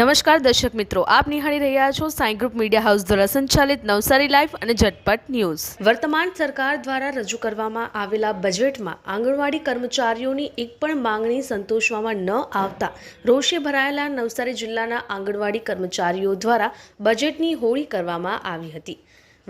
નમસ્કાર દર્શક મિત્રો, આપ નિહાળી રહ્યા છો સાઈ ગ્રુપ મીડિયા હાઉસ દ્વારા સંચાલિત નવસારી લાઈફ અને ઝટપટ ન્યૂઝ. વર્તમાન સરકાર દ્વારા રજૂ કરવામાં આવેલા બજેટમાં આંગણવાડી કર્મચારીઓની એક પણ માંગણી સંતોષવામાં ન આવતા રોષે ભરાયેલા નવસારી જિલ્લાના આંગણવાડી કર્મચારીઓ દ્વારા બજેટની હોળી કરવામાં આવી હતી.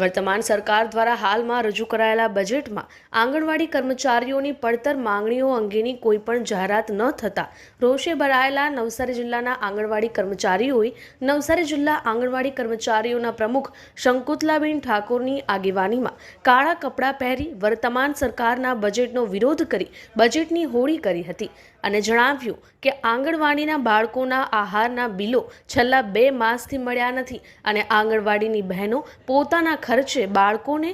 વર્તમાન સરકાર દ્વારા હાલમાં રજૂ કરાયેલા બજેટમાં આંગણવાડી કર્મચારીઓની પડતર માંગણીઓ અંગેની કોઈપણ જાહેરાત ન થતાં રોષે ભરાયેલા નવસારી જિલ્લાના આંગણવાડી કર્મચારીઓએ નવસારી જિલ્લા આંગણવાડી કર્મચારીઓના પ્રમુખ શંકુતલાબેન ઠાકોરની આગેવાનીમાં કાળા કપડાં પહેરી વર્તમાન સરકારના બજેટનો વિરોધ કરી બજેટની હોળી કરી હતી અને જણાવ્યું કે આંગણવાડીના બાળકોના આહારના બિલો છેલ્લા બે માસથી મળ્યા નથી અને આંગણવાડીની બહેનો પોતાના ખર્ચે બાળકોને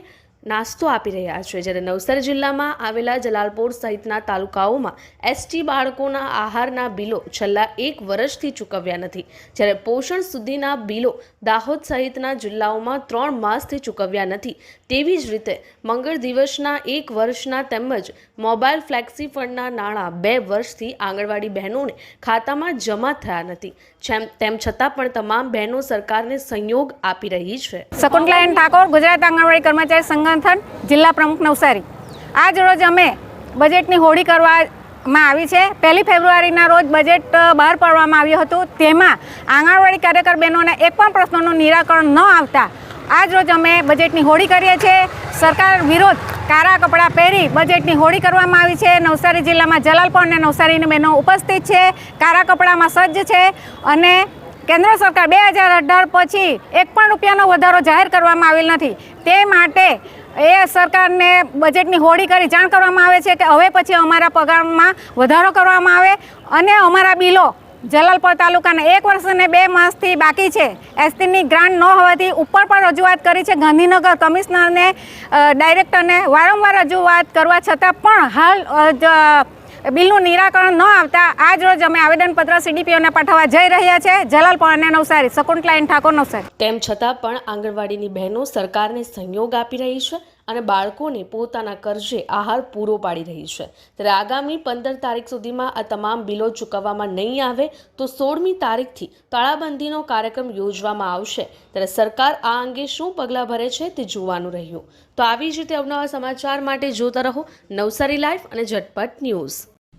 નાસ્તો આપી રહ્યા છે. જ્યારે નવસારી જિલ્લામાં આવેલા જલાલપોર સહિતના તાલુકાઓમાં એસટી બાળકોના આહારના બિલો છેલ્લા એક વર્ષથી ચૂકવ્યા નથી. જ્યારે પોષણ સુધીના બિલો દાહોદ સહિતના જિલ્લાઓમાં ત્રણ માસથી ચૂકવ્યા નથી, તેવી જ રીતે મંગળ દિવસના એક વર્ષના તેમજ મોબાઈલ ફ્લેક્સી ફંડના નાણાં બે વર્ષથી આંગણવાડી બહેનોને ખાતામાં જમા થયા નથી. તેમ છતાં પણ તમામ બહેનો સરકારને સંયોગ આપી રહી છે. શકુંતલાબેન ઠાકોર, ગુજરાત આંગણવાડી કર્મચારી સંગઠન જિલ્લા પ્રમુખ નવસારી. આજ રોજ અમે બજેટની હોળી કરવામાં આવી છે. પહેલી ફેબ્રુઆરીના રોજ બજેટ બહાર પાડવામાં આવ્યું હતું. તેમાં આંગણવાડી કાર્યકર બહેનોને એક પણ પ્રશ્નોનું નિરાકરણ ન આવતા આજ રોજ અમે બજેટની હોળી કરીએ છીએ. સરકાર વિરોધ કારા કપડાં પહેરી બજેટની હોળી કરવામાં આવી છે. નવસારી જિલ્લામાં જલાલપોર અને નવસારીની બહેનો ઉપસ્થિત છે. કારા કપડામાં સજ્જ છે અને કેન્દ્ર સરકાર બે હજાર અઢાર પછી એક પણ રૂપિયાનો વધારો જાહેર કરવામાં આવેલ નથી. તે માટે એ સરકારને બજેટની હોળી કરી જાણ કરવામાં આવે છે કે હવે પછી અમારા પગારમાં વધારો કરવામાં આવે અને અમારા બિલો જલાલપોર તાલુકાના એક વર્ષ અને બે માસથી બાકી છે. એસટીની ગ્રાન્ટ ન હોવાથી ઉપર પણ રજૂઆત કરી છે. ગાંધીનગર કમિશનરને ડાયરેક્ટરને વારંવાર રજૂઆત કરવા છતાં પણ હાલ બિલનું નિરાકરણ ન આવતા આજ રોજ અમે આવેદનપત્ર સીડીપીઓને પાઠવવા જઈ રહ્યા છે. જલાલપોર અને નવસારી શકુંતલાઈન ઠાકોર, નવસારી. તેમ છતાં પણ આંગણવાડીની બહેનો સરકારને સહયોગ આપી રહી છે અને બાળકોને પોતાના કર્જે આહાર પૂરો પાડી રહી છે. ત્યારે આગામી પંદર તારીખ સુધીમાં આ તમામ બિલો ચૂકવવામાં નહીં આવે તો સોળમી તારીખથી તાળાબંધીનો કાર્યક્રમ યોજવામાં આવશે. ત્યારે સરકાર આ અંગે શું પગલાં ભરે છે તે જોવાનું રહ્યું. તો આવી જ રીતે અવનવા સમાચાર માટે જોતા રહો નવસારી લાઈફ અને ઝટપટ ન્યૂઝ.